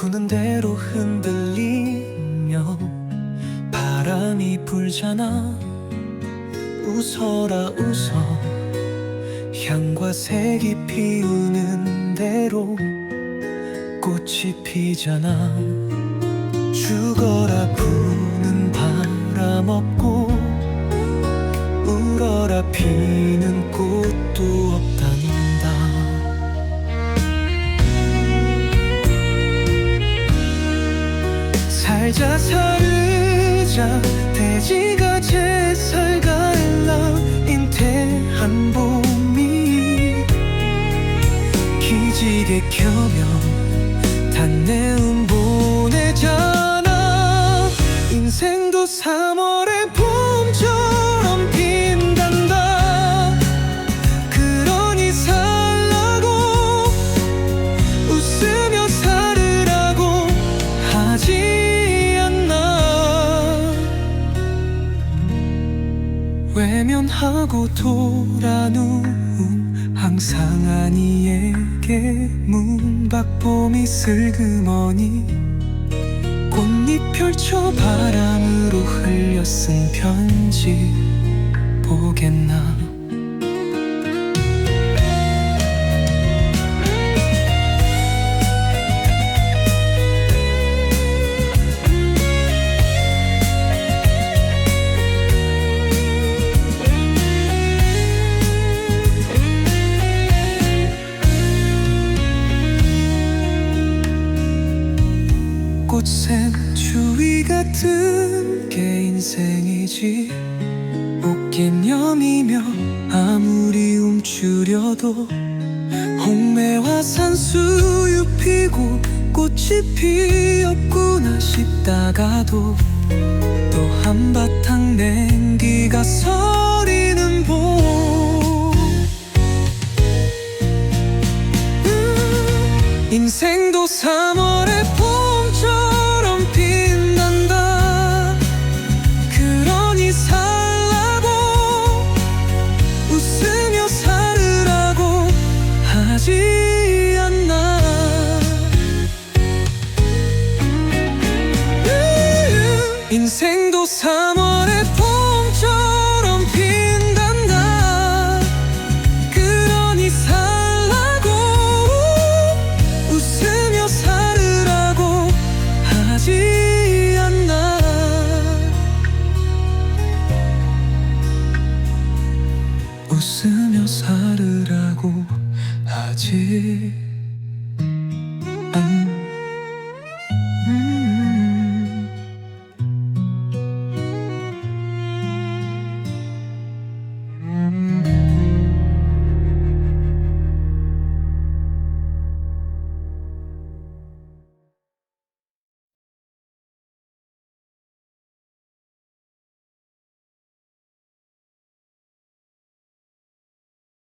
부는 대로 흔들리며 바람이 불잖아. 웃어라 웃어. 향과 색이 피우는 대로 꽃이 피잖아. 죽어라 부는 바람 없고 살자 살자. 돼지가 제살 갈라 잉태한 봄이 기지개 켜면 단내음 보내잖아 인생도 3월의 하고 돌아누운 항상 아니에게 문박봄이 슬그머니 꽃잎 펼쳐 바람으로 흘려 쓴 편지 보겠나 꽃샘 추위 같은 게 인생이지. 옷개념이며 아무리 움츠려도 홍매와 산수유 피고 꽃이 피었구나 싶다가도 또 한바탕 냉기가 서리는 봄. 음, 인생도 3월의 봄 웃으며 살으라고 하지